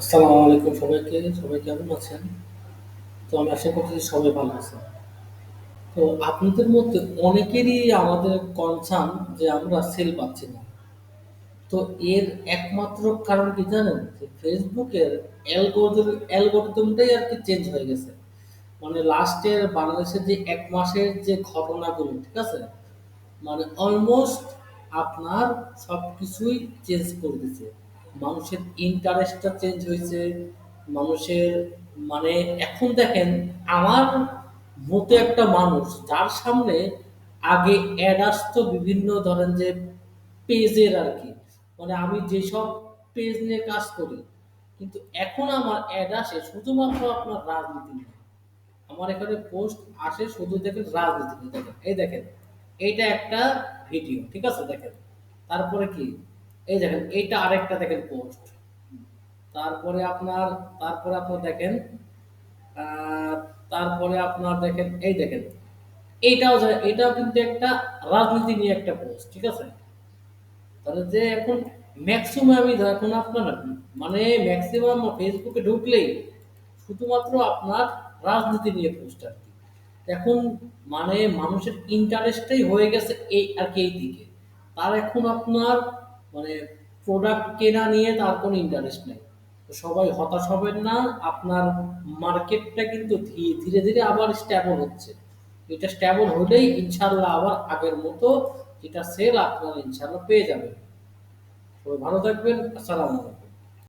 আসসালামু আলাইকুম সবাইকে। সবাই কেমন আছেন? তো আমি আশা করছি সবাই ভালো আছেন। তো আপনাদের মধ্যে অনেকেরই আমাদের কনসার্ন যে আমরা সেল পাচ্ছি না। তো এর একমাত্র কারণ কি জানেন? যে এর অ্যালগোরিদম অ্যালগরিদমটাই আরকি চেঞ্জ হয়ে গেছে। মানে লাস্টের বাংলাদেশের যে ১ মাসের যে ঘটনাগুলো, ঠিক আছে? মানে অলমোস্ট আপনার সবকিছুই চেঞ্জ করে দিছে। মানুষের ইন্টারেস্টটা চেঞ্জ হয়েছে মানুষের মানে এখন দেখেন আমার মতো একটা মানুষ যার সামনে আগে এড আসতো বিভিন্ন ধরেন যে পেজের আর কি মানে আমি যেসব পেজ নিয়ে কাজ করি, কিন্তু এখন আমার এড আসে শুধুমাত্র আপনার রাজনীতি নিয়ে। আমার এখানে পোস্ট আসে শুধু দেখেন রাজনীতি নিয়ে দেখেন। এই দেখেন, এইটা একটা ভিডিও, ঠিক আছে? দেখেন। তারপরে কি? এই দেখেন, এইটা আরেকটা দেখেন পোস্ট। তারপরে আপনার তারপরে আপনার দেখেন তারপরে আপনার দেখেন এই দেখেন। এইটাও এটাও কিন্তু একটা রাজনীতি নিয়ে একটা পোস্ট, ঠিক আছে? তাহলে যে এখন মেক্সিমাম আমি এখন আপনার মানে ম্যাক্সিমাম ফেসবুকে ঢুকলেই শুধুমাত্র আপনার রাজনীতি নিয়ে পোস্ট আরকি। এখন মানে মানুষের ইন্টারেস্টটাই হয়ে গেছে এই আরকি এই দিকে। তার এখন আপনার মানে প্রোডাক্ট কেনা নিয়ে তার কোনো ইন্টারেস্ট নেই তো সবাই হতাশ হবেন না। আপনার মার্কেটটা কিন্তু ধীরে ধীরে, আবার স্ট্যাবল হচ্ছে। এটা স্ট্যাবল হলেই ইনশাল্লাহ আবার আগের মতো এটা সেল আপনার ইনশাল্লাহ পেয়ে যাবেন। সবাই ভালো থাকবেন। আসসালামু আলাইকুম।